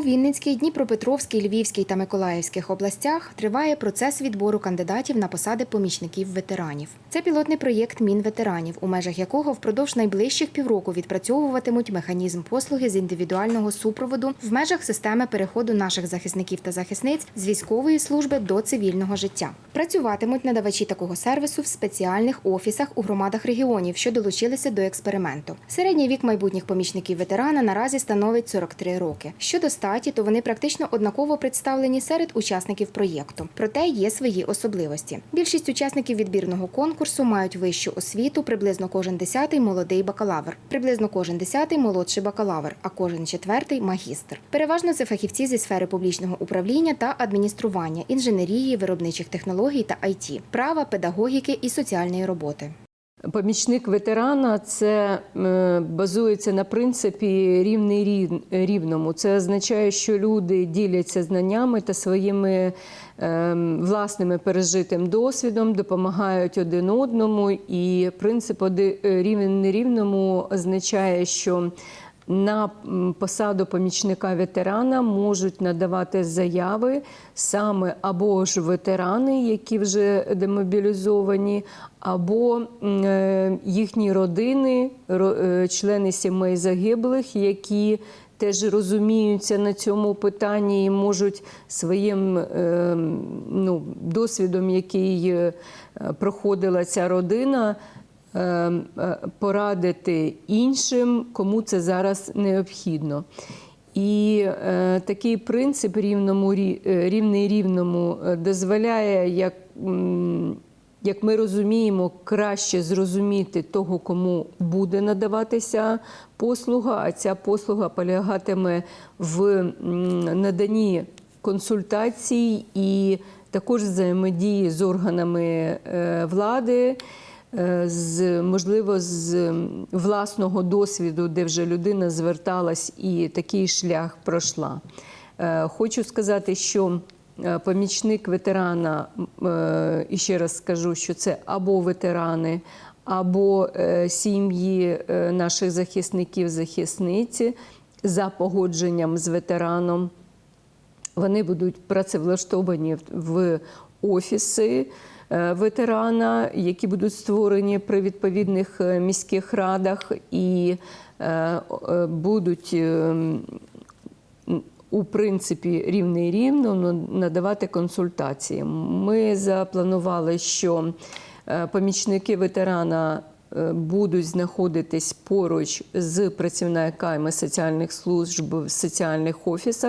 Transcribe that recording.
У Вінницькій, Дніпропетровській, Львівській та Миколаївських областях триває процес відбору кандидатів на посади помічників ветеранів. Це пілотний проєкт Мінветеранів, у межах якого впродовж найближчих півроку відпрацьовуватимуть механізм послуги з індивідуального супроводу в межах системи переходу наших захисників та захисниць з військової служби до цивільного життя. Працюватимуть надавачі такого сервісу в спеціальних офісах у громадах регіонів, що долучилися до експерименту. Середній вік майбутніх помічників ветерана наразі становить 43 роки. Щодо статі, то вони практично однаково представлені серед учасників проєкту. Проте є свої особливості. Більшість учасників відбірного конкурсу мають вищу освіту, приблизно кожен десятий молодий бакалавр, приблизно кожен десятий молодший бакалавр, а кожен четвертий магістр. Переважно це фахівці зі сфери публічного управління та адміністрування, інженерії, виробничих технологій та IT, права, педагогіки і соціальної роботи. Помічник ветерана це е, базується на принципі рівний рівному. Це означає, що люди діляться знаннями та своїми е, власними пережитим досвідом, допомагають один одному. І принцип рівень нерівному означає, що на посаду помічника ветерана можуть надавати заяви саме або ж ветерани, які вже демобілізовані, або е, їхні родини, е, члени сімей загиблих, які теж розуміються на цьому питанні і можуть своїм е, ну, досвідом, який проходила ця родина, порадити іншим, кому це зараз необхідно. І е, такий принцип рівному, рі- е, рівний рівному е, дозволяє, як, як ми розуміємо, краще зрозуміти того, кому буде надаватися послуга, а ця послуга полягатиме в наданні консультацій і також взаємодії з органами е, влади. Е, з можливо з власного досвіду, де вже людина зверталась і такий шлях пройшла. Е, Хочу сказати, що е, помічник ветерана, і ще раз скажу, що це або ветерани, або сім'ї наших захисників, захисниці за погодженням з ветераном. Вони будуть працевлаштовані в офіси е, ветерана, які будуть створені при відповідних е, міських радах, і е, будуть у принципі рівний рівно надавати консультації. Ми запланували, що помічники ветерана будуть знаходитись поруч з працівниками соціальних служб в соціальних офісах,